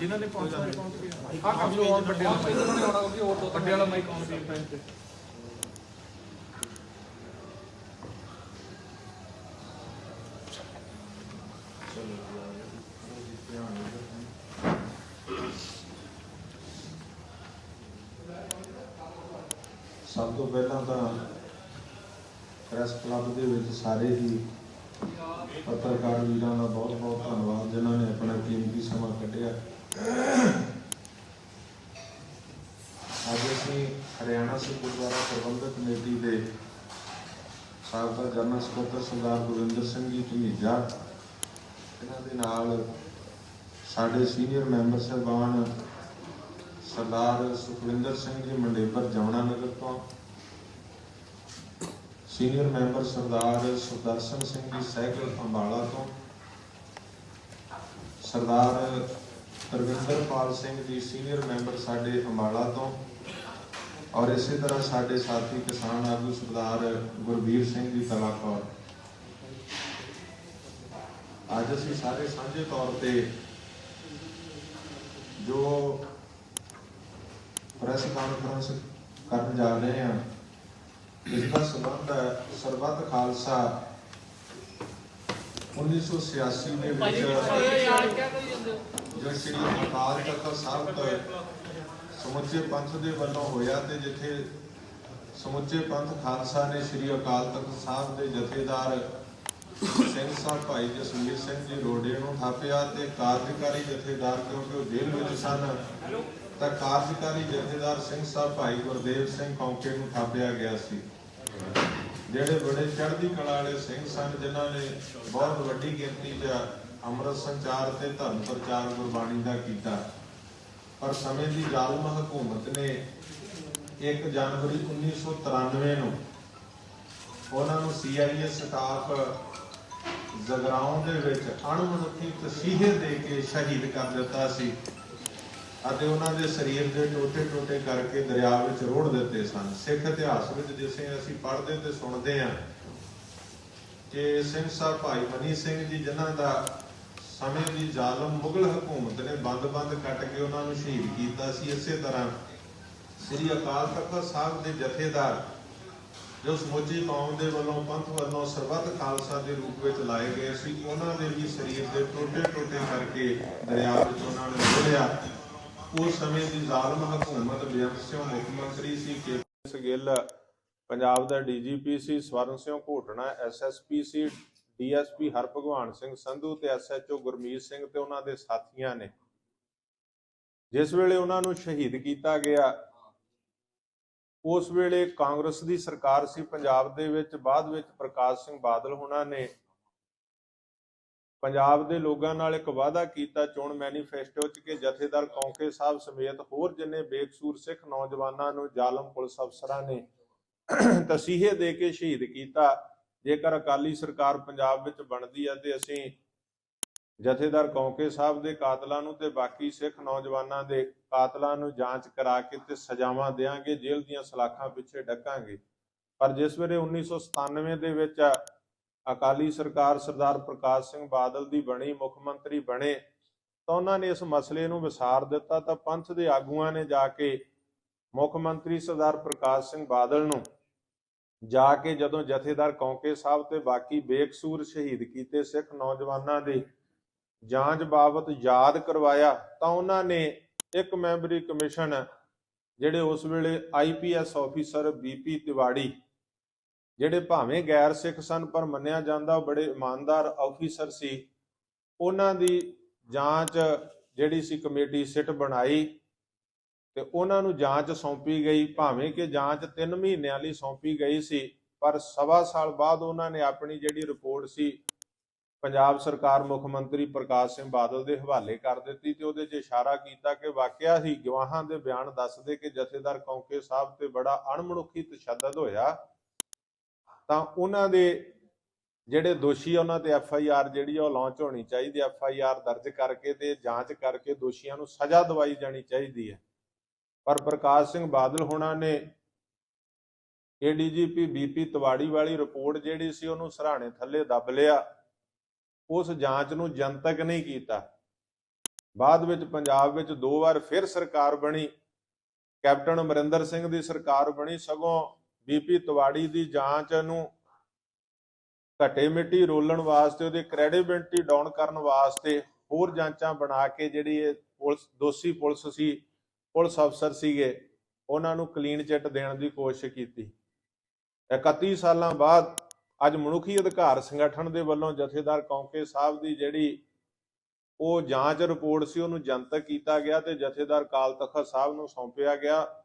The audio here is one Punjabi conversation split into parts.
ਜਿਨ੍ਹਾਂ ਨੇ 500 ਅਕਾਊਂਟ ਆ ਕੰਮ ਜੋ ਵੱਡੇ ਵਾਲਾ ਵੱਡੇ ਵਾਲਾ ਮਾਈਕ ਆਨ ਕੀਤਾ ਇੱਥੇ ਸਭ ਤੋਂ ਪਹਿਲਾਂ ਤਾਂ ਪ੍ਰੈਸ ਕਲੱਬ ਦੇ ਵਿੱਚ ਸਾਰੇ ਹੀ ਪੱਤਰਕਾਰ ਵੀਰਾਂ ਦਾ ਬਹੁਤ ਬਹੁਤ ਧੰਨਵਾਦ ਜਿਨ੍ਹਾਂ ਨੇ ਆਪਣਾ ਕੀਮਤੀ ਸਮਾਂ ਕੱਢਿਆ ਅੱਜ ਅਸੀਂ ਹਰਿਆਣਾ ਸਿੱਖ ਗੁਰਦੁਆਰਾ ਪ੍ਰਬੰਧਕ ਕਮੇਟੀ ਦੇ ਸਾਬਕਾ ਜਨਰਲ ਸਕੱਤਰ ਸਰਦਾਰ ਗੁਰਿੰਦਰ ਸਿੰਘ ਜੀ ਧਮੀਜਾ ਇਹਨਾਂ ਦੇ ਨਾਲ ਸਾਡੇ ਸੀਨੀਅਰ ਮੈਂਬਰ ਸਾਹਿਬਾਨ ਸਰਦਾਰ ਸੁਖਵਿੰਦਰ ਸਿੰਘ ਜੀ ਮੰਡੇਬਰ ਜਮਨਾ ਨਗਰ ਤੋਂ, ਸੀਨੀਅਰ ਮੈਂਬਰ ਸਰਦਾਰ ਸੁਦਰਸ਼ਨ ਸਿੰਘ ਜੀ ਸਹਿਗਲ ਅੰਬਾਲਾ ਤੋਂ, ਸਰਦਾਰ ਤਰਵਿੰਦਰਪਾਲ ਸਿੰਘ ਜੀ ਸੀਨੀਅਰ ਮੈਂਬਰ ਸਾਡੇ ਅੰਬਾਲਾ ਤੋਂ ਔਰ ਇਸੇ ਤਰ੍ਹਾਂ ਸਾਡੇ ਸਾਥੀ ਕਿਸਾਨ ਆਗੂ ਸਰਦਾਰ ਗੁਰਬੀਰ ਸਿੰਘ ਜੀ ਤਲਾਕੌਰ ਅੱਜ ਅਸੀਂ ਸਾਰੇ ਸਾਂਝੇ ਤੌਰ ਤੇ ਜੋ ਪ੍ਰੈਸ ਕਾਨਫਰੰਸ ਕਰਨ ਜਾ ਰਹੇ ਹਾਂ ਇਸ ਦਾ ਸੰਬੰਧ ਹੈ ਸਰਬੱਤ ਖਾਲਸਾ 1986 ਦੇ ਵਿੱਚ ਜੋ ਸ੍ਰੀ ਅਕਾਲ ਤਖਤ ਸਾਹਿਬ ਤੋਂ ਸਮੁੱਚੇ ਪੰਥ ਦੇ ਵੱਲੋਂ ਹੋਇਆ ਤੇ ਜਿੱਥੇ ਸਮੁੱਚੇ ਪੰਥ ਖਾਲਸਾ ਨੇ ਸ੍ਰੀ ਅਕਾਲ ਤਖਤ ਸਾਹਿਬ ਦੇ ਜਥੇਦਾਰ ਸਿੰਘ ਸਾਹਿਬ ਭਾਈ ਜਸਵੀਰ ਸਿੰਘ ਜੀ ਰੋਡੇ ਨੂੰ ਥਾਪਿਆ ਤੇ ਕਾਰਜਕਾਰੀ ਜਥੇਦਾਰ ਕਿਉਂਕਿ ਉਹ ਜੇਲ੍ਹ ਵਿੱਚ ਸਨ, ਤਾਂ ਕਾਰਜਕਾਰੀ ਜਥੇਦਾਰ ਸਿੰਘ ਸਾਹਿਬ ਭਾਈ ਗੁਰਦੇਵ ਸਿੰਘ ਕੌਂਕੇ ਨੂੰ ਥਾਪਿਆ ਗਿਆ ਸੀ। ਜਿਹੜੇ ਬੜੇ ਚੜ੍ਹਦੀ ਕਲਾ ਵਾਲੇ ਸਿੰਘ ਸਨ, ਜਿਨ੍ਹਾਂ ਨੇ ਬਹੁਤ ਵੱਡੀ ਗਿਣਤੀ 'ਚ ਅੰਮ੍ਰਿਤ ਸੰਚਾਰ ਤੇ ਧਰਮ ਪ੍ਰਚਾਰ ਗੁਰਬਾਣੀ ਦਾ ਕੀਤਾ। ਪਰ ਸਮੇਂ ਦੀ ਜ਼ਾਲਮ ਹਕੂਮਤ ਨੇ 1 ਜਨਵਰੀ 1993 ਨੂੰ ਉਹਨਾਂ ਨੂੰ ਸੀਆਈਏ ਸਟਾਫ ਜਗਰਾਉਂ ਦੇ ਵਿੱਚ ਅਣਮਨੁੱਖੀ ਤਸੀਹੇ ਦੇ ਕੇ ਸ਼ਹੀਦ ਕਰ ਦਿੱਤਾ ਸੀ ਅਤੇ ਉਹਨਾਂ ਦੇ ਸਰੀਰ ਦੇ ਟੋਟੇ ਟੋਟੇ ਕਰਕੇ ਦਰਿਆ ਵਿੱਚ ਰੋੜ ਦਿੱਤੇ ਸਨ। ਸਿੱਖ ਇਤਿਹਾਸ ਵਿੱਚ ਜਿਸੇ ਅਸੀਂ ਪੜ੍ਹਦੇ ਤੇ ਸੁਣਦੇ ਹਾਂ ਕਿ ਸਿੰਘ ਸਾਹਿਬ ਭਾਈ ਮਨੀ ਸਿੰਘ ਜੀ ਜਿਨ੍ਹਾਂ ਦਾ ਸਮੇਂ ਦੀ ਜ਼ਾਲਮ ਮੁਗਲ ਹਕੂਮਤ ਨੇ ਬੰਦ-ਬੰਦ ਕੱਟ ਕੇ ਉਹਨਾਂ ਨੂੰ ਸ਼ਹੀਦ ਕੀਤਾ ਸੀ, ਇਸੇ ਤਰ੍ਹਾਂ ਸ੍ਰੀ ਅਕਾਲ ਤਖਤ ਸਾਹਿਬ ਦੇ ਜਥੇਦਾਰ ਜੋ ਸਮੁੱਚੀ ਕੌਮ ਦੇ ਵੱਲੋਂ ਪੰਥ ਵੱਲੋਂ ਸਰਬੱਤ ਖਾਲਸਾ ਦੇ ਰੂਪ ਵਿੱਚ ਲਾਏ ਗਏ ਸੀ, ਉਹਨਾਂ ਦੇ ਵੀ ਸਰੀਰ ਦੇ ਟੋਟੇ ਟੋਟੇ ਕਰਕੇ ਦਰਿਆ ਵਿੱਚ ਉਹਨਾਂ ਨੇ ਰੋੜਿਆ ਉਸ ਸਮੇਂ ਦੀ ਜ਼ਾਲਮ ਹਕੂਮਤ ਬੇਅੰਤ ਸਿੰਘ ਮੁੱਖ ਮੰਤਰੀ ਸੀ ਕੇ ਗਿੱਲ, ਪੰਜਾਬ ਦਾ ਡੀਜੀਪੀ ਸੀ, ਸਵਰਨ ਸਿੰਘ ਘੋਟਣਾ ਐਸਐਸਪੀ ਸੀ ਡੀਐਸਪੀ ਹਰਭਗਵਾਨ ਸਿੰਘ ਸੰਧੂ ਤੇ ਐਸਐਚਓ ਗੁਰਮੀਤ ਸਿੰਘ ਤੇ ਉਹਨਾਂ ਦੇ ਸਾਥੀਆਂ ਨੇ। ਜਿਸ ਵੇਲੇ ਉਹਨਾਂ ਨੂੰ ਸ਼ਹੀਦ ਕੀਤਾ ਗਿਆ, ਉਸ ਵੇਲੇ ਕਾਂਗਰਸ ਦੀ ਸਰਕਾਰ ਸੀ। ਪੰਜਾਬ ਦੇ ਵਿੱਚ ਬਾਅਦ ਵਿੱਚ ਪ੍ਰਕਾਸ਼ ਸਿੰਘ ਬਾਦਲ ਉਹਨਾਂ ਨੇ ਪੰਜਾਬ ਦੇ ਲੋਕਾਂ ਨਾਲ ਇੱਕ ਵਾਅਦਾ ਕੀਤਾ, ਚੋਣ ਮੈਨੀਫੈਸਟੋ 'ਚ ਕਿ ਜਥੇਦਾਰ ਕੌਂਕੇ ਸਾਹਿਬ ਸਮੇਤ ਹੋਰ ਜਿੰਨੇ ਬੇਕਸੂਰ ਸਿੱਖ ਨੌਜਵਾਨਾਂ ਨੂੰ ਜ਼ਾਲਮ ਪੁਲਿਸ ਅਫਸਰਾਂ ਨੇ ਤਸੀਹੇ ਦੇ ਕੇ ਸ਼ਹੀਦ ਕੀਤਾ ਜੇਕਰ ਅਕਾਲੀ ਸਰਕਾਰ ਪੰਜਾਬ ਵਿੱਚ ਬਣਦੀ ਹੈ ਤੇ ਅਸੀਂ ਜਥੇਦਾਰ ਕੌਂਕੇ ਸਾਹਿਬ ਦੇ ਕਾਤਲਾਂ ਨੂੰ ਤੇ ਬਾਕੀ ਸਿੱਖ ਨੌਜਵਾਨਾਂ ਦੇ ਕਾਤਲਾਂ ਨੂੰ ਜਾਂਚ ਕਰਾ ਕੇ ਤੇ ਸਜ਼ਾਵਾਂ ਦੇਾਂਗੇ ਜੇਲ੍ਹ ਦੀਆਂ ਸਲਾਖਾਂ ਪਿੱਛੇ ਡੱਕਾਂਗੇ। ਪਰ ਜਿਸ ਵੇਲੇ 1997 ਦੇ ਵਿੱਚ ਅਕਾਲੀ ਸਰਕਾਰ ਸਰਦਾਰ ਪ੍ਰਕਾਸ਼ ਸਿੰਘ ਬਾਦਲ ਦੀ ਬਣੀ, ਮੁੱਖ ਮੰਤਰੀ ਬਣੇ, ਤਾਂ ਉਹਨਾਂ ਨੇ ਇਸ ਮਸਲੇ ਨੂੰ ਵਿਸਾਰ ਦਿੱਤਾ ਤਾਂ ਪੰਥ ਦੇ ਆਗੂਆਂ ਨੇ ਜਾ ਕੇ ਮੁੱਖ ਮੰਤਰੀ ਸਰਦਾਰ ਪ੍ਰਕਾਸ਼ ਸਿੰਘ ਬਾਦਲ ਨੂੰ ਜਾ ਕੇ ਜਦੋਂ ਜਥੇਦਾਰ ਕੌਂਕੇ ਸਾਹਿਬ ਤੇ ਬਾਕੀ ਬੇਕਸੂਰ ਸ਼ਹੀਦ ਕੀਤੇ ਸਿੱਖ ਨੌਜਵਾਨਾਂ ਦੀ ਜਾਂਚ ਬਾਬਤ ਯਾਦ ਕਰਵਾਇਆ, ਤਾਂ ਉਹਨਾਂ ਨੇ ਇੱਕ ਮੈਂਬਰੀ ਕਮਿਸ਼ਨ ਜਿਹੜੇ ਉਸ ਵੇਲੇ ਆਈਪੀਐਸ ਆਫੀਸਰ ਬੀਪੀ ਤਿਵਾੜੀ, ਜਿਹੜੇ ਭਾਵੇਂ ਗੈਰ ਸਿੱਖ ਸਨ ਪਰ ਮੰਨਿਆ ਜਾਂਦਾ ਉਹ ਬੜੇ ਇਮਾਨਦਾਰ ਆਫੀਸਰ ਸੀ, ਉਹਨਾਂ ਦੀ ਜਾਂਚ ਜਿਹੜੀ ਸੀ ਕਮੇਟੀ ਸਿੱਟ ਬਣਾਈ ਤੇ ਉਹਨਾਂ ਨੂੰ ਜਾਂਚ ਸੌਂਪੀ ਗਈ, ਭਾਵੇਂ ਕਿ ਜਾਂਚ 3 ਮਹੀਨਿਆਂ ਲਈ ਸੌਂਪੀ ਗਈ ਸੀ, ਪਰ ਸਵਾ ਸਾਲ ਬਾਅਦ ਉਹਨਾਂ ਨੇ ਆਪਣੀ ਜਿਹੜੀ ਰਿਪੋਰਟ ਸੀ, ਪੰਜਾਬ ਸਰਕਾਰ ਮੁੱਖ ਮੰਤਰੀ ਪ੍ਰਕਾਸ਼ ਸਿੰਘ ਬਾਦਲ ਦੇ ਹਵਾਲੇ ਕਰ ਦਿੱਤੀ ਤੇ ਉਹਦੇ 'ਚ ਇਸ਼ਾਰਾ ਕੀਤਾ ਕਿ ਵਾਕਿਆ ਹੀ ਗਵਾਹਾਂ ਦੇ ਬਿਆਨ ਦੱਸਦੇ ਕਿ ਜਥੇਦਾਰ ਕੌਂਕੇ ਸਾਹਿਬ ਤੇ ਬੜਾ ਅਣਮਨੁੱਖੀ ਤਸ਼ੱਦਦ ਹੋਇਆ। ਤਾਂ ਉਹਨਾਂ ਦੇ ਜਿਹੜੇ ਦੋਸ਼ੀ ਆ, ਉਹਨਾਂ ਤੇ ਐਫ ਆਈ ਆਰ ਜਿਹੜੀ ਆ, ਉਹ ਲਾਂਚ ਹੋਣੀ ਚਾਹੀਦੀ ਐਫ ਆਈ ਆਰ ਦਰਜ ਕਰਕੇ ਤੇ ਜਾਂਚ ਕਰਕੇ ਦੋਸ਼ੀਆਂ ਨੂੰ ਸਜ਼ਾ ਦਵਾਈ ਜਾਣੀ ਚਾਹੀਦੀ ਹੈ ਪਰ ਪ੍ਰਕਾਸ਼ ਸਿੰਘ ਬਾਦਲ ਹੋਣਾ ਨੇ ਏਡੀਜੀਪੀ ਬੀਪੀ ਤਵਾੜੀ ਵਾਲੀ ਰਿਪੋਰਟ ਜਿਹੜੀ ਸੀ ਉਹਨੂੰ ਸਰਾਣੇ ਥੱਲੇ ਦੱਬ ਲਿਆ। ਉਸ ਜਾਂਚ ਨੂੰ ਜਨਤਕ ਨਹੀਂ ਕੀਤਾ। ਬਾਅਦ ਵਿੱਚ ਪੰਜਾਬ ਵਿੱਚ ਦੋ ਵਾਰ ਫਿਰ ਸਰਕਾਰ ਬਣੀ। ਕੈਪਟਨ ਅਮਰਿੰਦਰ ਸਿੰਘ ਦੀ ਸਰਕਾਰ ਬਣੀ। ਸਗੋਂ ਬੀਪੀ ਤਵਾੜੀ ਦੀ ਜਾਂਚ ਨੂੰ ਘਟੇ ਮਿੱਟੀ ਰੋਲਣ ਵਾਸਤੇ, ਉਹਦੀ ਕ੍ਰੈਡੀਬਿਲਟੀ ਡਾਊਨ ਕਰਨ ਵਾਸਤੇ ਹੋਰ ਜਾਂਚਾਂ ਬਣਾ ਕੇ ਜਿਹੜੀ ਇਹ ਪੁਲਿਸ, ਦੋਸ਼ੀ ਪੁਲਿਸ ਸੀ ਪੁਲਿਸ ਅਫਸਰ ਸੀਗੇ, ਉਹਨਾਂ ਨੂੰ ਕਲੀਨ ਚਿੱਟ ਦੇਣ ਦੀ ਕੋਸ਼ਿਸ਼ ਕੀਤੀ। 31 ਸਾਲਾਂ ਬਾਅਦ ਅੱਜ ਮਨੁੱਖੀ ਅਧਿਕਾਰ ਸੰਗਠਨ ਦੇ ਵੱਲੋਂ ਜਥੇਦਾਰ ਕੌਂਕੇ ਸਾਹਿਬ ਦੀ ਜਿਹੜੀ ਉਹ ਜਾਂਚ ਰਿਪੋਰਟ ਸੀ, ਉਹਨੂੰ ਜਨਤਕ ਕੀਤਾ ਗਿਆ ਤੇ ਜਥੇਦਾਰ ਕਾਲ ਤਖਤ ਸਾਹਿਬ ਨੂੰ ਸੌਂਪਿਆ ਗਿਆ।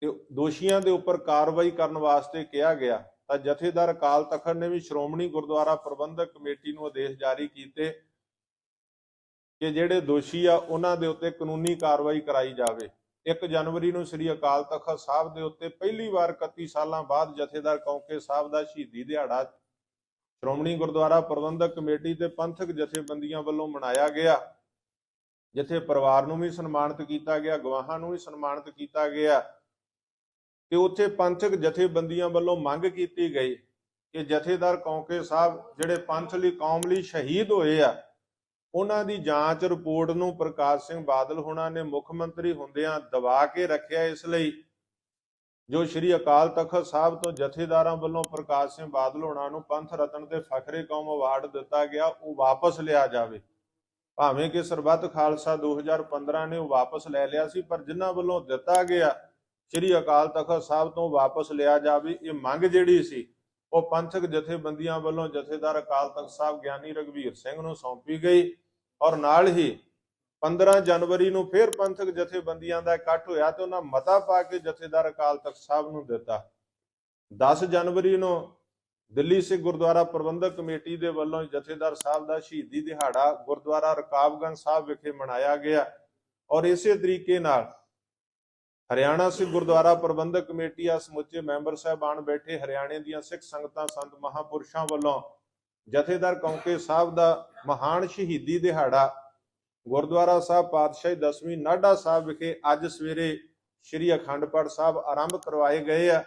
ਤੇ ਦੋਸ਼ੀਆਂ ਦੇ ਉੱਪਰ ਕਾਰਵਾਈ ਕਰਨ ਵਾਸਤੇ ਕਿਹਾ ਗਿਆ। ਤਾਂ ਜਥੇਦਾਰ ਕਾਲ ਤਖਤ ਨੇ ਵੀ ਸ਼੍ਰੋਮਣੀ ਗੁਰਦੁਆਰਾ ਪ੍ਰਬੰਧਕ ਕਮੇਟੀ ਨੂੰ ਆਦੇਸ਼ ਜਾਰੀ ਕੀਤੇ। ਕਿ ਜਿਹੜੇ ਦੋਸ਼ੀ ਆ, ਉਹਨਾਂ ਦੇ ਉੱਤੇ ਕਾਨੂੰਨੀ ਕਾਰਵਾਈ ਕਰਾਈ ਜਾਵੇ। 1 ਜਨਵਰੀ ਨੂੰ ਸ੍ਰੀ ਅਕਾਲ ਤਖਤ ਸਾਹਿਬ ਦੇ ਉੱਤੇ ਪਹਿਲੀ ਵਾਰ 31 ਸਾਲਾਂ ਬਾਅਦ ਜਥੇਦਾਰ ਕੌਂਕੇ ਸਾਹਿਬ ਦਾ ਸ਼ਹੀਦੀ ਦਿਹਾੜਾ ਸ਼੍ਰੋਮਣੀ ਗੁਰਦੁਆਰਾ ਪ੍ਰਬੰਧਕ ਕਮੇਟੀ ਤੇ ਪੰਥਕ ਜਥੇਬੰਦੀਆਂ ਵੱਲੋਂ ਮਨਾਇਆ ਗਿਆ। ਜਿੱਥੇ ਪਰਿਵਾਰ ਨੂੰ ਵੀ ਸਨਮਾਨਿਤ ਕੀਤਾ ਗਿਆ, ਗਵਾਹਾਂ ਨੂੰ ਵੀ ਸਨਮਾਨਿਤ ਕੀਤਾ ਗਿਆ। ਤੇ ਉੱਥੇ ਪੰਥਕ ਜਥੇਬੰਦੀਆਂ ਵੱਲੋਂ ਮੰਗ ਕੀਤੀ ਗਈ ਕਿ ਜਥੇਦਾਰ ਕੌਂਕੇ ਸਾਹਿਬ, ਜਿਹੜੇ ਪੰਥ ਲਈ, ਕੌਮ ਲਈ ਸ਼ਹੀਦ ਹੋਏ ਆ ਉਹਨਾਂ ਦੀ ਜਾਂਚ ਰਿਪੋਰਟ ਨੂੰ ਪ੍ਰਕਾਸ਼ ਸਿੰਘ ਬਾਦਲ ਹੋਣਾ ਨੇ ਮੁੱਖ ਮੰਤਰੀ ਹੁੰਦਿਆਂ ਦਬਾ ਕੇ ਰੱਖਿਆ ਇਸ ਲਈ, ਜੋ ਸ੍ਰੀ ਅਕਾਲ ਤਖਤ ਸਾਹਿਬ ਤੋਂ ਜਥੇਦਾਰਾਂ ਵੱਲੋਂ ਪ੍ਰਕਾਸ਼ ਸਿੰਘ ਬਾਦਲ ਹੋਣਾ ਨੂੰ ਪੰਥ ਰਤਨ ਤੇ ਫਖਰੇ ਕੌਮ ਅਵਾਰਡ ਦਿੱਤਾ ਗਿਆ, ਉਹ ਵਾਪਸ ਲਿਆ ਜਾਵੇ। ਭਾਵੇਂ ਕਿ ਸਰਬੱਤ ਖਾਲਸਾ 2015 ਨੇ ਉਹ ਵਾਪਸ ਲੈ ਲਿਆ ਸੀ, ਪਰ ਜਿਨ੍ਹਾਂ ਵੱਲੋਂ ਦਿੱਤਾ ਗਿਆ, ਸ੍ਰੀ ਅਕਾਲ ਤਖਤ ਸਾਹਿਬ ਤੋਂ ਵਾਪਸ ਲਿਆ ਜਾਵੇ, ਇਹ ਮੰਗ ਜਿਹੜੀ ਸੀ ਉਹ ਪੰਥਕ ਜਥੇਬੰਦੀਆਂ ਵੱਲੋਂ ਜਥੇਦਾਰ ਅਕਾਲ ਤਖਤ ਸਾਹਿਬ ਗਿਆਨੀ ਰਗਵੀਰ ਸਿੰਘ ਨੂੰ ਸੌਂਪੀ ਗਈ ਔਰ ਨਾਲ ਹੀ 15 ਜਨਵਰੀ ਨੂੰ ਫਿਰ ਪੰਥਕ ਜਥੇਬੰਦੀਆਂ ਦਾ ਇਕੱਠ ਹੋਇਆ ਤੇ ਉਹਨਾਂ ਮਤਾ ਪਾ ਕੇ ਜਥੇਦਾਰ ਅਕਾਲ ਤਖਤ ਸਾਹਿਬ ਨੂੰ ਦਿੱਤਾ। 10 ਜਨਵਰੀ ਨੂੰ ਦਿੱਲੀ ਸਿੱਖ ਗੁਰਦੁਆਰਾ ਪ੍ਰਬੰਧਕ ਕਮੇਟੀ ਦੇ ਵੱਲੋਂ ਜਥੇਦਾਰ ਸਾਹਿਬ ਦਾ ਸ਼ਹੀਦੀ ਦਿਹਾੜਾ ਗੁਰਦੁਆਰਾ ਰਕਾਬਗੰਜ ਸਾਹਿਬ ਵਿਖੇ ਮਨਾਇਆ ਗਿਆ ਔਰ ਇਸੇ ਤਰੀਕੇ ਨਾਲ ਹਰਿਆਣਾ ਸਿੱਖ ਗੁਰਦੁਆਰਾ ਪ੍ਰਬੰਧਕ ਕਮੇਟੀ ਆ, ਸਮੁੱਚੇ ਮੈਂਬਰ ਸਾਹਿਬਾਨ ਬੈਠੇ ਹਰਿਆਣੇ ਦੀਆਂ ਸਿੱਖ ਸੰਗਤਾਂ, ਸੰਤ ਮਹਾਪੁਰਸ਼ਾਂ ਵੱਲੋਂ ਜਥੇਦਾਰ ਕੌਂਕੇ ਸਾਹਿਬ ਦਾ ਮਹਾਨ ਸ਼ਹੀਦੀ ਦਿਹਾੜਾ, ਗੁਰਦੁਆਰਾ ਸਾਹਿਬ ਪਾਤਸ਼ਾਹੀ ਦਸਵੀਂ ਨਾਢਾ ਸਾਹਿਬ ਵਿਖੇ ਅੱਜ ਸਵੇਰੇ ਸ੍ਰੀ ਅਖੰਡ ਪਾਠ ਸਾਹਿਬ ਆਰੰਭ ਕਰਵਾਏ ਗਏ ਆ,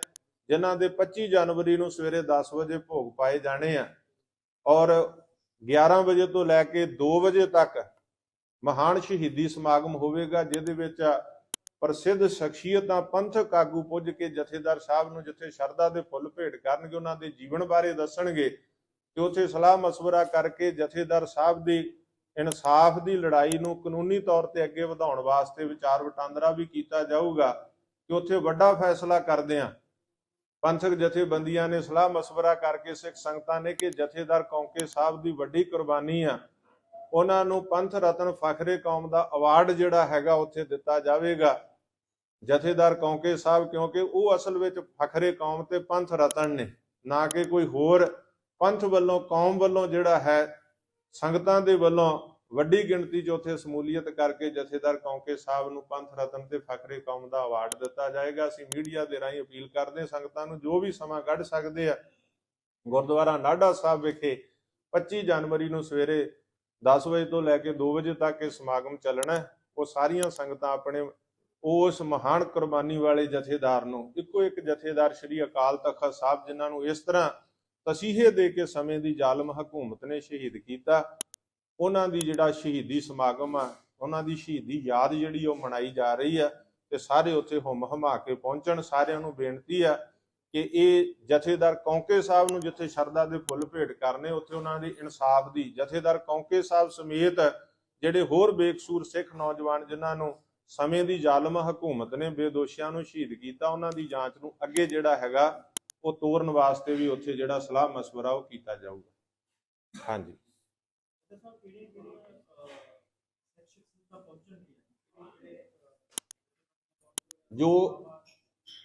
ਜਿਨ੍ਹਾਂ ਦੇ 25 ਜਨਵਰੀ ਨੂੰ ਸਵੇਰੇ 10 ਵਜੇ ਭੋਗ ਪਾਏ ਜਾਣੇ ਆ ਔਰ 11 ਵਜੇ ਤੋਂ ਲੈ ਕੇ 2 ਵਜੇ ਤੱਕ ਮਹਾਨ ਸ਼ਹੀਦੀ ਸਮਾਗਮ ਹੋਵੇਗਾ, ਜਿਹਦੇ ਵਿੱਚ ਪ੍ਰਸਿੱਧ ਸ਼ਖਸੀਅਤਾਂ ਪੰਥਕ ਆਗੂ ਪੁੱਜ ਕੇ ਜਥੇਦਾਰ ਸਾਹਿਬ ਨੂੰ ਜਿੱਥੇ ਸ਼ਰਦਾ ਦੇ ਫੁੱਲ ਭੇਟ ਕਰਨਗੇ, ਉਹਨਾਂ ਦੇ ਜੀਵਨ ਬਾਰੇ ਦੱਸਣਗੇ ਤੇ ਉੱਥੇ ਸਲਾਹ ਮਸ਼ਵਰਾ ਕਰਕੇ ਜਥੇਦਾਰ ਸਾਹਿਬ ਦੀ ਇਨਸਾਫ ਦੀ ਲੜਾਈ ਨੂੰ ਕਾਨੂੰਨੀ ਤੌਰ ਤੇ ਅੱਗੇ ਵਧਾਉਣ ਵਾਸਤੇ ਵਿਚਾਰ ਵਟਾਂਦਰਾ ਵੀ ਕੀਤਾ ਜਾਊਗਾ ਕਿ ਉੱਥੇ ਵੱਡਾ ਫੈਸਲਾ ਕਰਦੇ ਆ ਪੰਥਕ ਜਥੇਬੰਦੀਆਂ ਨੇ ਸਲਾਹ ਮਸ਼ਵਰਾ ਕਰਕੇ ਸਿੱਖ ਸੰਗਤਾਂ ਨੇ ਕਿ ਜਥੇਦਾਰ ਕੌਂਕੇ ਸਾਹਿਬ ਦੀ ਵੱਡੀ ਕੁਰਬਾਨੀ ਆ। ਉਹਨਾਂ ਨੂੰ ਪੰਥ ਰਤਨ ਫਖਰੇ ਕੌਮ ਦਾ ਅਵਾਰਡ ਜਿਹੜਾ ਹੈਗਾ ਉੱਥੇ ਦਿੱਤਾ ਜਾਵੇਗਾ। ਜਥੇਦਾਰ ਕੌਂਕੇ ਸਾਹਿਬ, ਕਿਉਂਕਿ ਉਹ ਅਸਲ ਵਿੱਚ ਫਖਰੇ ਕੌਮ ਤੇ ਪੰਥ ਰਤਨ ਨੇ, ਨਾ ਕਿ ਕੋਈ ਹੋਰ ਪੰਥ ਵੱਲੋਂ, ਕੌਮ ਵੱਲੋਂ ਜਿਹੜਾ ਹੈ, ਸੰਗਤਾਂ ਦੇ ਵੱਲੋਂ ਵੱਡੀ ਗਿਣਤੀ 'ਚ ਉੱਥੇ ਸਮੂਲੀਅਤ ਕਰਕੇ ਜਥੇਦਾਰ ਕੌਂਕੇ ਸਾਹਿਬ ਨੂੰ ਪੰਥ ਰਤਨ ਤੇ ਫਖਰੇ ਕੌਮ ਦਾ ਅਵਾਰਡ ਦਿੱਤਾ ਜਾਏਗਾ। ਅਸੀਂ ਮੀਡੀਆ ਦੇ ਰਾਹੀਂ ਅਪੀਲ ਕਰਦੇ ਹਾਂ ਸੰਗਤਾਂ ਨੂੰ, ਜੋ ਵੀ ਸਮਾਂ ਕੱਢ ਸਕਦੇ ਆ, ਗੁਰਦੁਆਰਾ ਨਾਢਾ ਸਾਹਿਬ ਵਿਖੇ 25 ਜਨਵਰੀ ਨੂੰ ਸਵੇਰੇ 10 ਵਜੇ ਤੋਂ ਲੈ ਕੇ 2 ਵਜੇ ਤੱਕ ਇਹ ਸਮਾਗਮ ਚੱਲਣਾ ਉਹ ਸਾਰੀਆਂ ਸੰਗਤਾਂ ਆਪਣੇ ਉਸ ਮਹਾਨ ਕੁਰਬਾਨੀ ਵਾਲੇ ਜਥੇਦਾਰ ਨੂੰ, ਇੱਕੋ ਇੱਕ ਜਥੇਦਾਰ ਸ੍ਰੀ ਅਕਾਲ ਤਖਤ ਸਾਹਿਬ ਜਿਨ੍ਹਾਂ ਨੂੰ ਇਸ ਤਰ੍ਹਾਂ ਤਸੀਹੇ ਦੇ ਕੇ ਸਮੇਂ ਦੀ ਜ਼ਾਲਮ ਹਕੂਮਤ ਨੇ ਸ਼ਹੀਦ ਕੀਤਾ, ਉਹਨਾਂ ਦੀ ਜਿਹੜਾ ਸ਼ਹੀਦੀ ਸਮਾਗਮ ਆ, ਉਹਨਾਂ ਦੀ ਸ਼ਹੀਦੀ ਯਾਦ ਜਿਹੜੀ ਉਹ ਮਨਾਈ ਜਾ ਰਹੀ ਆ ਤੇ ਸਾਰੇ ਉੱਥੇ ਹੁਮ ਹਮਾ ਕੇ ਪਹੁੰਚਣ, ਸਾਰਿਆਂ ਨੂੰ ਬੇਨਤੀ ਆ ਕਿ ਇਹ ਜਥੇਦਾਰ ਕੌਂਕੇ ਸਾਹਿਬ ਨੂੰ ਜਿੱਥੇ ਸ਼ਰਧਾ ਦੇ ਫੁੱਲ ਭੇਟ ਕਰਨੇ, ਉੱਥੇ ਉਹਨਾਂ ਦੀ ਇਨਸਾਫ ਦੀ, ਜਥੇਦਾਰ ਕੌਂਕੇ ਸਾਹਿਬ ਸਮੇਤ ਜਿਹੜੇ ਹੋਰ ਬੇਕਸੂਰ ਸਿੱਖ ਨੌਜਵਾਨ ਜਿਨ੍ਹਾਂ ਨੂੰ ਸਮੇਂ ਦੀ ਜ਼ਾਲਮ ਹਕੂਮਤ ਨੇ ਬੇਦੋਸ਼ੀਆਂ ਨੂੰ ਸ਼ਹੀਦ ਕੀਤਾ। ਉਹਨਾਂ ਦੀ ਜਾਂਚ ਨੂੰ ਅੱਗੇ ਜਿਹੜਾ ਹੈਗਾ ਉਹ ਤੋਰਨ ਵਾਸਤੇ ਵੀ ਉੱਥੇ ਜਿਹੜਾ ਸਲਾਹ ਮਸ਼ਵਰਾ ਉਹ ਕੀਤਾ ਜਾਊਗਾ। ਹਾਂਜੀ। ਜੋ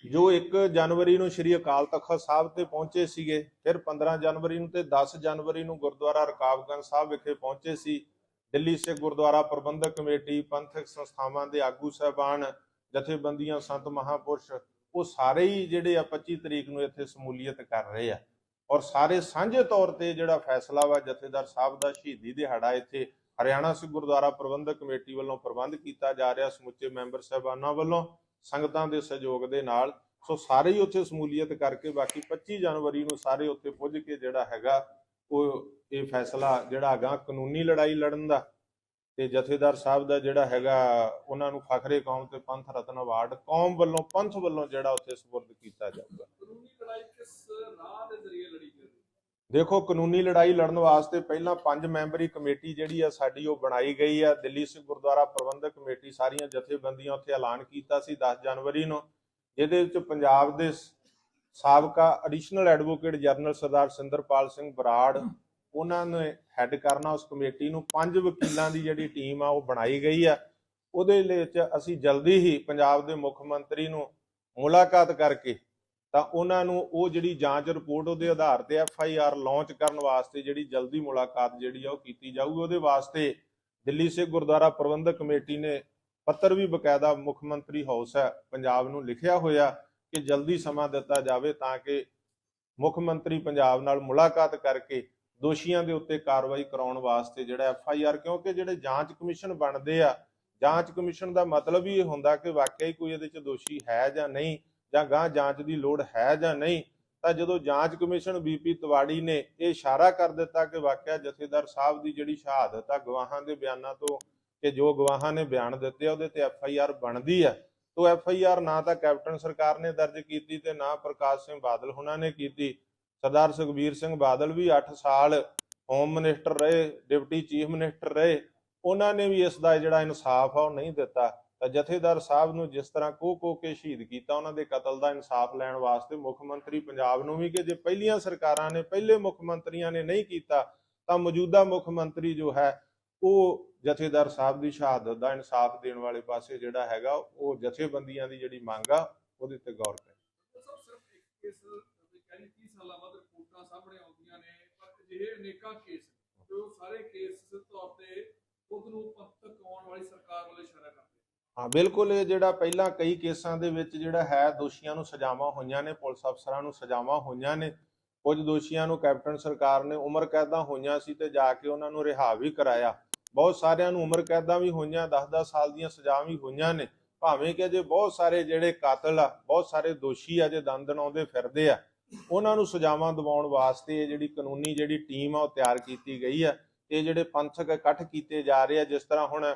ਜੋ 1 ਜਨਵਰੀ ਨੂੰ ਸ੍ਰੀ ਅਕਾਲ ਤਖਤ ਸਾਹਿਬ ਤੇ ਪਹੁੰਚੇ ਸੀਗੇ ਫਿਰ 15 ਜਨਵਰੀ ਨੂੰ ਤੇ 10 ਜਨਵਰੀ ਨੂੰ ਗੁਰਦੁਆਰਾ ਰਕਾਬਗੰਜ ਸਾਹਿਬ ਵਿਖੇ ਪਹੁੰਚੇ ਸੀ। ਦਿੱਲੀ ਸਿੱਖ ਗੁਰਦੁਆਰਾ ਪ੍ਰਬੰਧਕ ਕਮੇਟੀ, ਪੰਥਕ ਸੰਸਥਾਵਾਂ ਦੇ ਆਗੂ ਸਹਿਬਾਨ, ਜਥੇਬੰਦੀਆਂ, ਸੰਤ ਮਹਾਪੁਰਸ਼, ਉਹ ਸਾਰੇ ਹੀ ਜਿਹੜੇ ਆ 25 ਤਰੀਕ ਨੂੰ ਇੱਥੇ ਸਮੂਲੀਅਤ ਕਰ ਰਹੇ ਆ। ਔਰ ਸਾਰੇ ਸਾਂਝੇ ਤੌਰ ਤੇ ਜਿਹੜਾ ਫੈਸਲਾ ਵਾ ਜਥੇਦਾਰ ਸਾਹਿਬ ਦਾ ਸ਼ਹੀਦੀ ਦਿਹਾੜਾ ਇੱਥੇ ਹਰਿਆਣਾ ਸਿੱਖ ਗੁਰਦੁਆਰਾ ਪ੍ਰਬੰਧਕ ਕਮੇਟੀ ਵੱਲੋਂ ਪ੍ਰਬੰਧ ਕੀਤਾ ਜਾ ਰਿਹਾ, ਸਮੁੱਚੇ ਮੈਂਬਰ ਸਹਿਬਾਨਾਂ ਵੱਲੋਂ, ਸੰਗਤਾਂ ਦੇ ਸਹਿਯੋਗ ਦੇ ਨਾਲ। ਸੋ ਸਾਰੇ ਹੀ ਉੱਥੇ ਸਮੂਲੀਅਤ ਕਰਕੇ ਬਾਕੀ 25 ਜਨਵਰੀ ਨੂੰ ਸਾਰੇ ਉੱਥੇ ਪੁੱਜ ਕੇ ਜਿਹੜਾ ਹੈਗਾ ਉਹ ਇਹ ਫੈਸਲਾ ਜਿਹੜਾ ਹੈਗਾ ਕਾਨੂੰਨੀ ਲੜਾਈ ਲੜਨ ਦਾ ਤੇ ਜਥੇਦਾਰ ਸਾਹਿਬ ਦਾ ਜਿਹੜਾ ਹੈਗਾ ਉਹਨਾਂ ਨੂੰ ਫਖਰੇ ਕੌਮ ਤੇ ਪੰਥ ਰਤਨ ਅਵਾਰਡ ਕੌਮ ਵੱਲੋਂ ਪੰਥ ਵੱਲੋਂ ਜਿਹੜਾ ਉੱਥੇ ਸਪੁਰਦ ਕੀਤਾ ਜਾਊਗਾ। ਕਾਨੂੰਨੀ ਲੜਾਈ ਕਿਸ ਰਾਹ ਦੇ ਜ਼ਰੀਏ ਲੜੀ ਗਈ? ਦੇਖੋ ਕਾਨੂੰਨੀ ਲੜਾਈ ਲੜਨ ਵਾਸਤੇ ਪਹਿਲਾਂ ਪੰਜ ਮੈਂਬਰੀ ਕਮੇਟੀ ਜਿਹੜੀ ਆ ਸਾਡੀ ਉਹ ਬਣਾਈ ਗਈ ਆ। ਦਿੱਲੀ ਸਿੱਖ ਗੁਰਦੁਆਰਾ ਪ੍ਰਬੰਧਕ ਕਮੇਟੀ ਸਾਰੀਆਂ ਜਥੇਬੰਦੀਆਂ ਉੱਥੇ ਐਲਾਨ ਕੀਤਾ ਸੀ 10 ਜਨਵਰੀ ਨੂੰ। ਜਿਹਦੇ ਵਿੱਚ ਪੰਜਾਬ ਦੇ ਸਾਬਕਾ additional advocate general Sardar Sinderpal Singh Brar ਉਹਨਾਂ ਨੇ ਹੈੱਡ ਕਰਨਾ ਉਸ ਕਮੇਟੀ ਨੂੰ। ਪੰਜ ਵਕੀਲਾਂ ਦੀ ਜਿਹੜੀ ਟੀਮ ਆ ਉਹ ਬਣਾਈ ਗਈ ਆ। ਉਹਦੇ ਵਿੱਚ ਅਸੀਂ ਜਲਦੀ ਹੀ ਪੰਜਾਬ ਦੇ ਮੁੱਖ ਮੰਤਰੀ ਨੂੰ ਮੁਲਾਕਾਤ ਕਰਕੇ ਤਾਂ ਉਹਨਾਂ ਨੂੰ ਉਹ ਜਿਹੜੀ ਜਾਂਚ ਰਿਪੋਰਟ ਉਹਦੇ ਆਧਾਰ ਤੇ ਐਫ ਆਈ ਆਰ ਲਾਂਚ ਕਰਨ ਵਾਸਤੇ ਜਿਹੜੀ ਜਲਦੀ ਮੁਲਾਕਾਤ ਜਿਹੜੀ ਆ ਉਹ ਕੀਤੀ ਜਾਊਗੀ। ਉਹਦੇ ਵਾਸਤੇ ਦਿੱਲੀ ਸਿੱਖ ਗੁਰਦੁਆਰਾ ਪ੍ਰਬੰਧਕ ਕਮੇਟੀ ਨੇ ਪੱਤਰ ਵੀ ਬਕਾਇਦਾ ਮੁੱਖ ਮੰਤਰੀ ਹਾਊਸ ਹੈ ਪੰਜਾਬ ਨੂੰ ਲਿਖਿਆ ਹੋਇਆ। ਕਿ ਜਲਦੀ ਸਮਾਂ ਦਿੱਤਾ ਜਾਵੇ ਤਾਂ ਕਿ ਮੁੱਖ ਮੰਤਰੀ ਪੰਜਾਬ ਨਾਲ ਮੁਲਾਕਾਤ ਕਰਕੇ ਦੋਸ਼ੀਆਂ ਦੇ ਉੱਤੇ ਕਾਰਵਾਈ ਕਰਾਉਣ ਵਾਸਤੇ ਜਿਹੜਾ ਐਫ ਆਈ ਆਰ, ਕਿਉਂਕਿ ਜਿਹੜੇ ਜਾਂਚ ਕਮਿਸ਼ਨ ਬਣਦੇ ਆ, ਜਾਂਚ ਕਮਿਸ਼ਨ ਦਾ ਮਤਲਬ ਹੀ ਇਹ ਹੁੰਦਾ ਕਿ ਵਾਕਿਆ ਹੀ ਕੋਈ ਇਹਦੇ ਚ ਦੋਸ਼ੀ ਹੈ ਜਾਂ ਨਹੀਂ, ਜਾਂ ਗਾਂ ਜਾਂਚ ਦੀ ਲੋੜ ਹੈ ਜਾਂ ਨਹੀਂ, ਤਾਂ ਜਦੋਂ ਜਾਂਚ ਕਮਿਸ਼ਨ ਬੀਪੀ ਤਵਾੜੀ ਨੇ ਇਹ ਇਸ਼ਾਰਾ ਕਰ ਦਿੱਤਾ ਕਿ ਵਾਕਿਆ ਜਥੇਦਾਰ ਸਾਹਿਬ ਦੀ ਜਿਹੜੀ ਸ਼ਹਾਦਤ ਆ, ਗਵਾਹਾਂ ਦੇ ਬਿਆਨਾਂ ਤੋਂ, ਕਿ ਜੋ ਗਵਾਹਾਂ ਨੇ ਬਿਆਨ ਦਿੱਤੇ ਉਹਦੇ ਤੇ ਐਫ ਆਈ ਆਰ ਬਣਦੀ ਆ ਤੋ ਐਫ ਆਈ ਆਰ ਨਾ ਤਾਂ ਕੈਪਟਨ ਸਰਕਾਰ ਨੇ ਦਰਜ ਕੀਤੀ ਤੇ ਨਾ ਪ੍ਰਕਾਸ਼ ਸਿੰਘ ਬਾਦਲ ਹੁਣਾਂ ਨੇ ਕੀਤੀ। ਸਰਦਾਰ ਸੁਖਬੀਰ ਸਿੰਘ ਬਾਦਲ ਵੀ 8 ਸਾਲ ਹੋਮ ਮਿਨਿਸਟਰ ਰਹੇ, ਡਿਪਟੀ ਚੀਫ ਮਿਨਿਸਟਰ ਰਹੇ। ਉਹਨਾਂ ਨੇ ਵੀ ਇਸ ਦਾ ਜਿਹੜਾ ਇਨਸਾਫ ਆ ਉਹ ਨਹੀਂ ਦਿੱਤਾ। ਤਾਂ ਜਥੇਦਾਰ ਸਾਹਿਬ ਨੂੰ ਜਿਸ ਤਰ੍ਹਾਂ ਕੋ ਕੋ ਕੇ ਸ਼ਹੀਦ ਕੀਤਾ, ਉਹਨਾਂ ਦੇ ਕਤਲ ਦਾ ਇਨਸਾਫ ਲੈਣ ਵਾਸਤੇ ਮੁੱਖ ਮੰਤਰੀ ਪੰਜਾਬ ਨੂੰ ਵੀ ਕਿ ਜੇ ਪਹਿਲੀਆਂ ਸਰਕਾਰਾਂ ਨੇ, ਪਹਿਲੇ ਮੁੱਖ ਮੰਤਰੀਆਂ ਨੇ ਨਹੀਂ ਕੀਤਾ, ਤਾਂ ਮੌਜੂਦਾ ਮੁੱਖ ਮੰਤਰੀ ਜੋ ਹੈ ਉਹ ਜਥੇਦਾਰ ਸਾਹਿਬ ਦੀ ਸ਼ਹਾਦਤ ਦਾ ਇਨਸਾਫ ਦੇਣ ਵਾਲੇ ਪਾਸੇ ਜਿਹੜਾ ਹੈਗਾ ਉਹ ਜਥੇਬੰਦੀਆਂ ਦੀ ਜਿਹੜੀ ਮੰਗ ਆ ਉਹਦੇ ਤੇ ਗੌਰ ਕਰੇ। ਸਰ ਸਿਰਫ ਇੱਕ ਕੇਸ ਕਹਿੰਦੇ 30 ਸਾਲਾਂ ਬਾਅਦ ਰਿਪੋਰਟਾਂ ਸਾਹਮਣੇ ਆਉਂਦੀਆਂ ਨੇ ਪਰ ਅਜਿਹੇ ਅਨੇਕਾਂ ਕੇਸ ਤੇ ਉਹ ਸਾਰੇ ਕੇਸ ਤੌਰ ਤੇ ਖੁਦ ਨੂੰ ਪੰਥਕ ਆਉਣ ਵਾਲੀ ਸਰਕਾਰ ਵੱਲ ਇਸ਼ਾਰਾ ਕਰਦੇ ਹਾਂ ਬਿਲਕੁਲ ਇਹ ਜਿਹੜਾ ਪਹਿਲਾਂ ਕਈ ਕੇਸਾਂ ਦੇ ਵਿੱਚ ਜਿਹੜਾ ਹੈ ਦੋਸ਼ੀਆਂ ਨੂੰ ਸਜ਼ਾਵਾਂ ਹੋਈਆਂ ਨੇ ਪੁਲਿਸ ਅਫਸਰਾਂ ਨੂੰ ਸਜ਼ਾਵਾਂ ਹੋਈਆਂ ਨੇ ਕੁਝ ਦੋਸ਼ੀਆਂ ਨੂੰ ਕੈਪਟਨ ਸਰਕਾਰ ਨੇ ਉਮਰ ਕੈਦਾਂ ਹੋਈਆਂ ਸੀ ਤੇ ਜਾ ਕੇ ਉਹਨਾਂ ਨੂੰ ਰਿਹਾ ਵੀ ਕਰਾਇਆ। ਬਹੁਤ ਸਾਰਿਆਂ ਨੂੰ ਉਮਰ ਕੈਦਾਂ ਵੀ ਹੋਈਆਂ 10-10 ਸਾਲ ਦੀਆਂ ਸਜ਼ਾਵਾਂ ਵੀ ਹੋਈਆਂ ਨੇ। ਭਾਵੇਂ ਕਿ ਅਜੇ ਬਹੁਤ ਸਾਰੇ ਜਿਹੜੇ ਕਾਤਲ ਆ, ਬਹੁਤ ਸਾਰੇ ਦੋਸ਼ੀ ਆ ਜੇ ਦੰਦ ਆਉਂਦੇ ਫਿਰਦੇ ਆ, ਉਹਨਾਂ ਨੂੰ ਸਜ਼ਾਵਾਂ ਦਿਵਾਉਣ ਵਾਸਤੇ ਇਹ ਜਿਹੜੀ ਕਾਨੂੰਨੀ ਜਿਹੜੀ ਟੀਮ ਆ, ਉਹ ਤਿਆਰ ਕੀਤੀ ਗਈ ਆ। ਇਹ ਜਿਹੜੇ ਪੰਥਕ ਇਕੱਠ ਕੀਤੇ ਜਾ ਰਹੇ ਆ, ਜਿਸ ਤਰ੍ਹਾਂ ਹੁਣ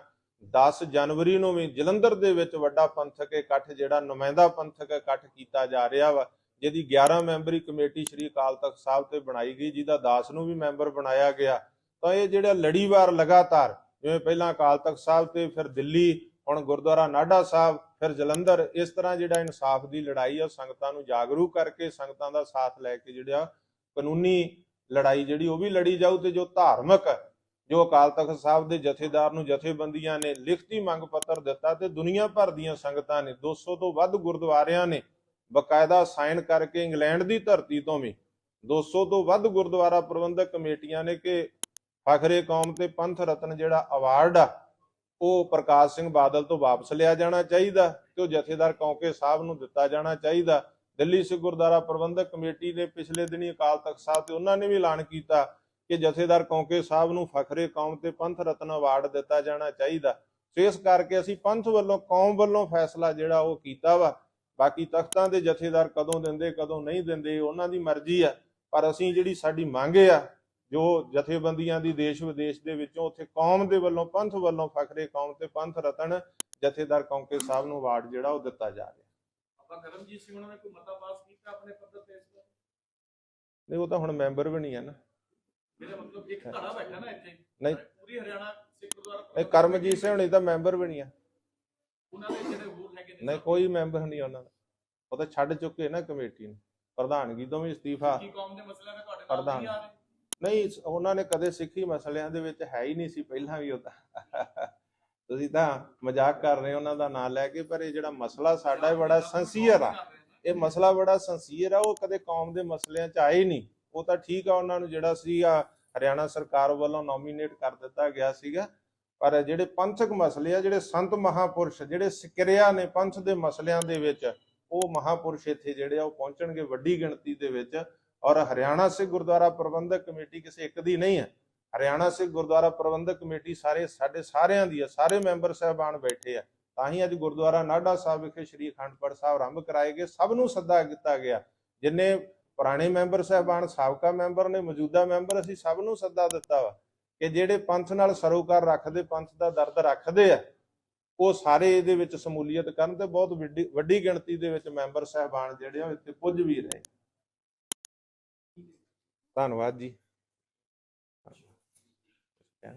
10 ਜਨਵਰੀ ਨੂੰ ਵੀ ਜਲੰਧਰ ਦੇ ਵਿੱਚ ਵੱਡਾ ਪੰਥਕ ਇਕੱਠ, ਜਿਹੜਾ ਨੁਮਾਇੰਦਾ ਪੰਥਕ ਇਕੱਠ ਕੀਤਾ ਜਾ ਰਿਹਾ ਵਾ, ਜਿਹਦੀ 11 ਮੈਂਬਰੀ ਕਮੇਟੀ ਸ੍ਰੀ ਅਕਾਲ ਤਖਤ ਸਾਹਿਬ ਤੇ ਬਣਾਈ ਗਈ, ਜਿਹਦਾ 10 ਨੂੰ ਵੀ ਮੈਂਬਰ ਬਣਾਇਆ ਗਿਆ। ਤਾਂ ਇਹ ਜਿਹੜਾ ਲੜੀਵਾਰ ਲਗਾਤਾਰ, ਜਿਵੇਂ ਪਹਿਲਾਂ ਅਕਾਲ ਤਖਤ ਸਾਹਿਬ ਤੇ ਫਿਰ ਦਿੱਲੀ, ਹੁਣ ਗੁਰਦੁਆਰਾ ਨਾਢਾ ਸਾਹਿਬ, ਫਿਰ ਜਲੰਧਰ, ਇਸ ਤਰ੍ਹਾਂ ਜਿਹੜਾ ਇਨਸਾਫ ਦੀ ਲੜਾਈ ਆ, ਸੰਗਤਾਂ ਨੂੰ ਜਾਗਰੂਕ ਕਰਕੇ ਸੰਗਤਾਂ ਦਾ ਸਾਥ ਲੈ ਕੇ ਜਿਹੜਾ ਕਾਨੂੰਨੀ ਲੜਾਈ ਜਿਹੜੀ ਉਹ ਵੀ ਲੜੀ ਜਾਊ ਤੇ ਜੋ ਧਾਰਮਿਕ, ਜੋ ਅਕਾਲ ਤਖਤ ਸਾਹਿਬ ਦੇ ਜਥੇਦਾਰ ਨੂੰ ਜਥੇਬੰਦੀਆਂ ਨੇ ਲਿਖਤੀ ਮੰਗ ਪੱਤਰ ਦਿੱਤਾ ਤੇ ਦੁਨੀਆ ਭਰ ਦੀਆਂ ਸੰਗਤਾਂ ਨੇ 200 ਤੋਂ ਵੱਧ ਗੁਰਦੁਆਰਿਆਂ ਨੇ ਬਕਾਇਦਾ ਸਾਈਨ ਕਰਕੇ ਇੰਗਲੈਂਡ ਦੀ ਧਰਤੀ ਤੋਂ ਵੀ 200 ਤੋਂ ਵੱਧ ਗੁਰਦੁਆਰਾ ਪ੍ਰਬੰਧਕ ਕਮੇਟੀਆਂ ਨੇ ਕਿ ਫਖਰੇ ਕੌਮ ਤੇ ਪੰਥ ਰਤਨ ਜਿਹੜਾ ਅਵਾਰਡ ਆ, ਉਹ ਪ੍ਰਕਾਸ਼ ਸਿੰਘ ਬਾਦਲ ਤੋਂ ਵਾਪਸ ਲਿਆ ਜਾਣਾ ਚਾਹੀਦਾ ਤੇ ਉਹ ਜਥੇਦਾਰ ਕੌਂਕੇ ਸਾਹਿਬ ਨੂੰ ਦਿੱਤਾ ਜਾਣਾ ਚਾਹੀਦਾ। ਦਿੱਲੀ ਸਿੱਖ ਗੁਰਦੁਆਰਾ ਪ੍ਰਬੰਧਕ ਕਮੇਟੀ ਨੇ ਪਿਛਲੇ ਦਿਨੀ ਅਕਾਲ ਤਖਤ ਸਾਹਿਬ ਤੇ ਉਹਨਾਂ ਨੇ ਵੀ ਐਲਾਨ ਕੀਤਾ ਕਿ ਜਥੇਦਾਰ ਕੌਂਕੇ ਸਾਹਿਬ ਨੂੰ ਫਖਰੇ ਕੌਮ ਤੇ ਪੰਥ ਰਤਨ ਅਵਾਰਡ ਦਿੱਤਾ ਜਾਣਾ ਚਾਹੀਦਾ। ਸੋ ਇਸ ਕਰਕੇ ਅਸੀਂ ਪੰਥ ਵੱਲੋਂ, ਕੌਮ ਵੱਲੋਂ ਫੈਸਲਾ ਜਿਹੜਾ ਉਹ ਕੀਤਾ ਵਾ। ਬਾਕੀ ਤਖਤਾਂ ਦੇ ਜਥੇਦਾਰ ਕਦੋਂ ਦਿੰਦੇ, ਕਦੋਂ ਨਹੀਂ ਦਿੰਦੇ, ਉਹਨਾਂ ਦੀ ਮਰਜ਼ੀ ਆ। ਪਰ ਅਸੀਂ ਜਿਹੜੀ ਸਾਡੀ ਮੰਗ ਆ ਜੋ ਜਥੇਬੰਦੀਆਂ ਦੀ ਦੇਸ਼ ਵਿਦੇਸ਼ ਦੇ ਵਿੱਚੋਂ ਉੱਥੇ ਕੌਮ ਦੇ ਵੱਲੋਂ ਪੰਥ ਵੱਲੋਂ ਫਖਰੇ ਕੌਮ ਤੇ ਪੰਥ ਰਤਨ ਜਥੇਦਾਰ ਕੌਂਕੇ ਸਾਹਿਬ ਨੂੰ ਅਵਾਰਡ ਜਿਹੜਾ ਉਹ ਦਿੱਤਾ ਜਾ ਰਿਹਾ। ਆਪਾਂ ਕਰਮਜੀਤ ਸਿੰਘ ਉਹਨਾਂ ਨੇ ਕੋਈ ਮਤਾ ਪਾਸ ਕੀਤਾ ਆਪਣੇ ਪੱਧਰ ਤੇ ਇਸ ਦਾ ਨਹੀਂ ਉਹ ਤਾਂ ਹੁਣ ਮੈਂਬਰ ਵੀ ਨਹੀਂ ਹੈ ਨਾ। ਇਹਦਾ ਮਤਲਬ ਇੱਕ ਧੜਾ ਬੈਠਾ ਨਾ ਇੱਥੇ। ਨਹੀਂ। ਪੂਰੀ ਹਰਿਆਣਾ ਸਿੱਖ ਗੁਰਦੁਆਰਾ ਇਹ ਕਰਮਜੀਤ ਸਿੰਘ ਹੁਣੀ ਤਾਂ ਮੈਂਬਰ ਵੀ ਨਹੀਂ ਆ ਉਹਨਾਂ ਦੇ ਜਿਹੜੇ ਹੋਰ ਹੈਗੇ ਨੇ ਨਹੀਂ ਕੋਈ ਮੈਂਬਰ ਨਹੀਂ ਉਹਨਾਂ ਦਾ। ਉਹ ਤਾਂ ਛੱਡ ਚੁੱਕੇ ਨਾ ਕਮੇਟੀ ਨੂੰ। ਪ੍ਰਧਾਨਗੀ ਤੋਂ ਵੀ ਅਸਤੀਫਾ। ਕੀ ਕੌਮ ਦੇ ਮਸਲਿਆਂ ਦੇ ਤੁਹਾਡੇ ਨਾਲ। ਨਹੀਂ ਆ ਰਹੇ। ਨਹੀਂ, ਉਹਨਾਂ ਨੇ ਕਦੇ ਸਿੱਖੀ ਮਸਲਿਆਂ ਦੇ ਵਿੱਚ ਹੈ ਹੀ ਨਹੀਂ ਸੀ, ਪਹਿਲਾਂ ਵੀ ਉਹ ਤੁਸੀਂ ਤਾਂ ਮਜ਼ਾਕ ਕਰ ਰਹੇ ਉਹਨਾਂ ਦਾ ਨਾਂ ਲੈ ਕੇ, ਪਰ ਇਹ ਜਿਹੜਾ ਮਸਲਾ ਸਾਡਾ ਇਹ ਬੜਾ ਸੰਸੀਅਰ ਆ। ਇਹ ਮਸਲਾ ਬੜਾ ਸੰਸੀਅਰ ਆ, ਉਹ ਕਦੇ ਕੌਮ ਦੇ ਮਸਲਿਆਂ 'ਚ ਆਏ ਨਹੀਂ। ਉਹ ਤਾਂ ਠੀਕ ਆ, ਉਹਨਾਂ ਨੂੰ ਜਿਹੜਾ ਸੀਗਾ ਹਰਿਆਣਾ ਸਰਕਾਰ ਵੱਲੋਂ ਨੋਮੀਨੇਟ ਕਰ ਦਿੱਤਾ ਗਿਆ ਸੀਗਾ। ਪਰ ਜਿਹੜੇ ਪੰਥਕ ਮਸਲੇ ਆ, ਜਿਹੜੇ ਸੰਤ ਮਹਾਪੁਰਸ਼, ਜਿਹੜੇ ਸਿਕਰਿਆ ਨੇ ਪੰਥ ਦੇ ਮਸਲਿਆਂ ਦੇ ਵਿੱਚ, ਉਹ ਮਹਾਪੁਰਸ਼ ਇੱਥੇ ਜਿਹੜੇ ਆ, ਉਹ ਪਹੁੰਚਣਗੇ ਵੱਡੀ ਗਿਣਤੀ ਦੇ ਵਿੱਚ। ਔਰ ਹਰਿਆਣਾ ਸਿੱਖ ਗੁਰਦੁਆਰਾ ਪ੍ਰਬੰਧਕ ਕਮੇਟੀ ਕਿਸੇ ਇੱਕ ਦੀ ਨਹੀਂ ਹੈ। ਹਰਿਆਣਾ ਸਿੱਖ ਗੁਰਦੁਆਰਾ ਪ੍ਰਬੰਧਕ ਕਮੇਟੀ ਸਾਰੇ ਸਾਡੇ ਸਾਰਿਆਂ ਦੀ ਹੈ, ਸਾਰੇ ਮੈਂਬਰ ਸਹਿਬਾਨ ਬੈਠੇ ਆ। ਤਾਂ ਹੀ ਅੱਜ ਗੁਰਦੁਆਰਾ ਨਾਢਾ ਸਾਹਿਬ ਵਿਖੇ ਸ੍ਰੀ ਅਖੰਡ ਪਾਠ ਸਾਹਿਬ ਆਰੰਭ ਕਰਾਏ ਗਏ, ਸਭ ਨੂੰ ਸੱਦਾ ਦਿੱਤਾ ਗਿਆ। ਜਿੰਨੇ ਪੁਰਾਣੇ ਮੈਂਬਰ ਸਹਿਬਾਨ, ਸਾਬਕਾ ਮੈਂਬਰ ਨੇ, ਮੌਜੂਦਾ ਮੈਂਬਰ, ਅਸੀਂ ਸਭ ਨੂੰ ਸੱਦਾ ਦਿੱਤਾ ਵਾ ਕਿ ਜਿਹੜੇ ਪੰਥ ਨਾਲ ਸਰੋਕਾਰ ਰੱਖਦੇ, ਪੰਥ ਦਾ ਦਰਦ ਰੱਖਦੇ ਆ, ਉਹ ਸਾਰੇ ਇਹਦੇ ਵਿੱਚ ਸਮੂਲੀਅਤ ਕਰਨ ਤੇ ਬਹੁਤ ਵੱਡੀ ਵੱਡੀ ਗਿਣਤੀ ਦੇ ਵਿੱਚ ਮੈਂਬਰ ਸਹਿਬਾਨ ਜਿਹੜੇ ਆ ਉਹ ਇੱਥੇ ਪੁੱਜ ਵੀ ਰਹੇ। ਧੰਨਵਾਦ ਜੀ।